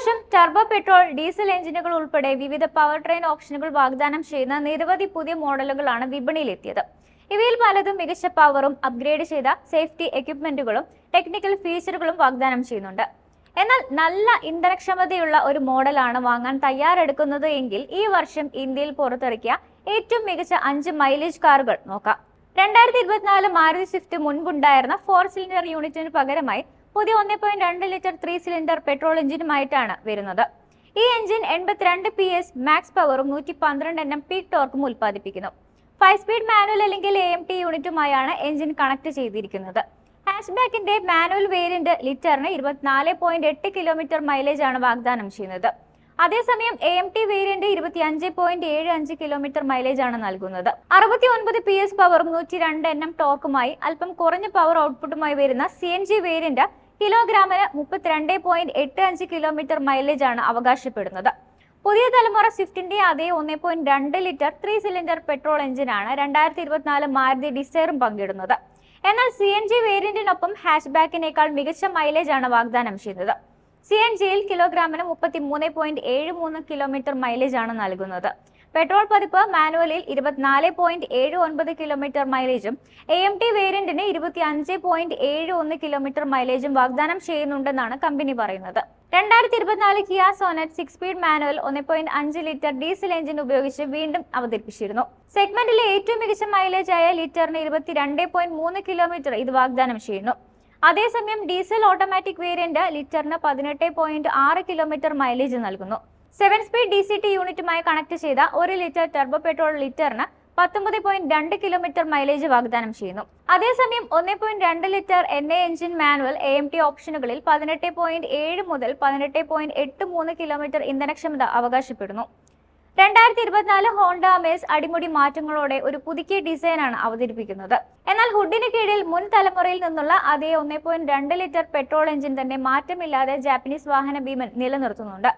വർഷം turbo petrol diesel എഞ്ചിനുകൾ ഉൾപ്പെടെ വിവിധ പവർ ട്രെയിൻ ഓപ്ഷനുകൾ വാഗ്ദാനം ചെയ്യുന്ന നിരവധി പുതിയ മോഡലുകളാണ് വിപണിയിലെത്തിയത്. ഇവയിൽ പലതും മികച്ച പവറും അപ്ഗ്രേഡ് ചെയ്ത സേഫ്റ്റി എക്യുപ്മെന്റുകളും ടെക്നിക്കൽ ഫീച്ചറുകളും വാഗ്ദാനം ചെയ്യുന്നുണ്ട്. എന്നാൽ നല്ല ഇന്ധനക്ഷമതയുള്ള ഒരു മോഡലാണ് വാങ്ങാൻ തയ്യാറെടുക്കുന്നത് എങ്കിൽ ഈ വർഷം ഇന്ത്യയിൽ പുറത്തിറക്കിയ ഏറ്റവും മികച്ച അഞ്ച് മൈലേജ് കാറുകൾ നോക്കാം. രണ്ടായിരത്തി ഇരുപത്തിനാല് മാരുതി സ്വിഫ്റ്റ് മുൻപുണ്ടായിരുന്ന ഫോർ സിലിണ്ടർ യൂണിറ്റിന് പകരമായി പുതിയ ഒന്നേ പോയിന്റ് രണ്ട് ലിറ്റർ ത്രീ സിലിണ്ടർ പെട്രോൾ എഞ്ചിനുമായിട്ടാണ് വരുന്നത്. ഈ എഞ്ചിൻ എൺപത്തിരണ്ട് പി എസ് മാക്സ് പവറും നൂറ്റി പന്ത്രണ്ട് എണ്ണം പീക്ക് ടോർക്കും ഉൽപ്പാദിപ്പിക്കുന്നു. ഫൈവ് സ്പീഡ് മാനുവൽ അല്ലെങ്കിൽ എ എം ടി യൂണിറ്റുമായാണ് എഞ്ചിൻ കണക്ട് ചെയ്തിരിക്കുന്നത്. ഹാഷ്ബാക്കിന്റെ മാനുവൽ വേരിയന്റ് ലിറ്ററിന് ഇരുപത്തിനാല് പോയിന്റ് എട്ട് കിലോമീറ്റർ മൈലേജ് ആണ് വാഗ്ദാനം ചെയ്യുന്നത്. അതേസമയം എ എം ടി വേരിയന്റ് ഇരുപത്തി അഞ്ച് പോയിന്റ് ഏഴ് അഞ്ച് കിലോമീറ്റർ മൈലേജ് ആണ് നൽകുന്നത്. അറുപത്തി ഒൻപത് പി എസ് പവറും നൂറ്റി രണ്ട് എൻ എം ടോർക്കുമായി അല്പം കുറഞ്ഞ പവർ ഔട്ട്പുട്ടുമായി വരുന്ന സി എൻ ജി വേരിയന്റ് കിലോഗ്രാമിന് മുപ്പത്തിരണ്ട് പോയിന്റ് എട്ട് അഞ്ച് കിലോമീറ്റർ മൈലേജ് ആണ് അവകാശപ്പെടുന്നത്. പുതിയ തലമുറ സ്വിഫ്റ്റിന്റെ അതേ ഒന്നേ പോയിന്റ് രണ്ട് ലിറ്റർ ത്രീ സിലിണ്ടർ പെട്രോൾ എഞ്ചിനാണ് രണ്ടായിരത്തി ഇരുപത്തിനാല് മാരുതി ഡിസൈറും പങ്കിടുന്നത്. എന്നാൽ സി എൻ ജി വേരിയന്റിനൊപ്പം ഹാഷ്ബാക്കിനേക്കാൾ മികച്ച മൈലേജ് ആണ് വാഗ്ദാനം ചെയ്യുന്നത് സി എൻ ജിയിൽ കിലോഗ്രാമിന് മുപ്പത്തി മൂന്ന് പോയിന്റ് ഏഴ് മൂന്ന് കിലോമീറ്റർ മൈലേജ് ആണ് നൽകുന്നത്. പെട്രോൾ പതിപ്പ് മാനുവലിൽ ഇരുപത്തിനാല് പോയിന്റ് ഏഴ് ഒൻപത് കിലോമീറ്റർ മൈലേജും എ എം ടി വേരിയന്റിന് ഇരുപത്തി അഞ്ച് പോയിന്റ് ഏഴ് ഒന്ന് കിലോമീറ്റർ മൈലേജും വാഗ്ദാനം ചെയ്യുന്നുണ്ടെന്നാണ് കമ്പനി പറയുന്നത്. രണ്ടായിരത്തി ഇരുപത്തിനാല് Kia Sonet six speed manual ഒന്ന് പോയിന്റ് അഞ്ച് ലിറ്റർ ഡീസൽ എഞ്ചിൻ ഉപയോഗിച്ച് വീണ്ടും അവതരിപ്പിച്ചിരുന്നു. സെഗ്മെന്റിലെ ഏറ്റവും മികച്ച മൈലേജായ ലിറ്ററിന് ഇരുപത്തിരണ്ട് പോയിന്റ് മൂന്ന് കിലോമീറ്റർ ഇത് വാഗ്ദാനം ചെയ്യുന്നു. അതേസമയം ഡീസൽ ഓട്ടോമാറ്റിക് വേരിയന്റ് ലിറ്ററിന് പതിനെട്ട് പോയിന്റ് ആറ് കിലോമീറ്റർ മൈലേജ് നൽകുന്നു. Seven speed D C T യൂണിറ്റുമായി connect ചെയ്ത ഒരു ലിറ്റർ ടെർബോ പെട്രോൾ ലിറ്ററിന് പത്തൊമ്പത് പോയിന്റ് രണ്ട് കിലോമീറ്റർ മൈലേജ് വാഗ്ദാനം ചെയ്യുന്നു. അതേസമയം ഒന്നേ പോയിന്റ് രണ്ട് litre N A engine manual A M T ഓപ്ഷനുകളിൽ പതിനെട്ട് പോയിന്റ് ഏഴ് മുതൽ പതിനെട്ട് പോയിന്റ് എട്ട് മൂന്ന് കിലോമീറ്റർ ഇന്ധനക്ഷമത അവകാശപ്പെടുന്നു. രണ്ടായിരത്തി ഇരുപത്തിനാല് ഹോണ്ട അമേസ് അടിമുടി മാറ്റങ്ങളോടെ ഒരു പുതുക്കിയ ഡിസൈനാണ് അവതരിപ്പിക്കുന്നത്. എന്നാൽ ഹുഡിന് കീഴിൽ മുൻ തലമുറയിൽ നിന്നുള്ള അതേ ഒന്നേ പോയിന്റ് രണ്ട് ലിറ്റർ പെട്രോൾ എഞ്ചിൻ തന്നെ മാറ്റമില്ലാതെ ജാപ്പനീസ് വാഹന ഭീമൻ നിലനിർത്തുന്നുണ്ട്.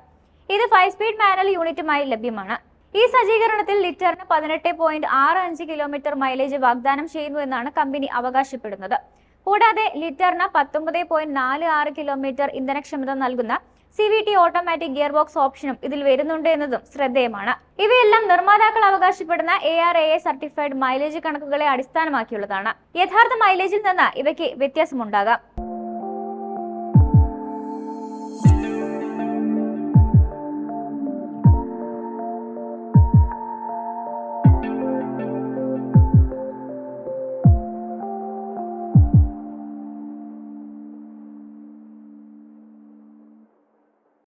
ഇത് ഫൈവ് സ്പീഡ് മാനുവൽ യൂണിറ്റുമായി ലഭ്യമാണ്. ഈ സജ്ജീകരണത്തിൽ ലിറ്ററിന് പതിനെട്ട് പോയിന്റ് ആറ് അഞ്ച് കിലോമീറ്റർ മൈലേജ് വാഗ്ദാനം ചെയ്യുന്നു എന്നാണ് കമ്പനി അവകാശപ്പെടുന്നത്. കൂടാതെ ലിറ്ററിന് പത്തൊമ്പത് പോയിന്റ് നാല് ആറ് കിലോമീറ്റർ ഇന്ധനക്ഷമത നൽകുന്ന C V T automatic gearbox ഓപ്ഷനും ഇതിൽ വരുന്നുണ്ട് എന്നതും ശ്രദ്ധേയമാണ്. ഇവയെല്ലാം നിർമ്മാതാക്കൾ അവകാശപ്പെടുന്ന A R A certified mileage കണക്കുകളെ അടിസ്ഥാനമാക്കിയുള്ളതാണ്. യഥാർത്ഥ മൈലേജിൽ നിന്ന് ഇവയ്ക്ക് വ്യത്യാസമുണ്ടാകാം.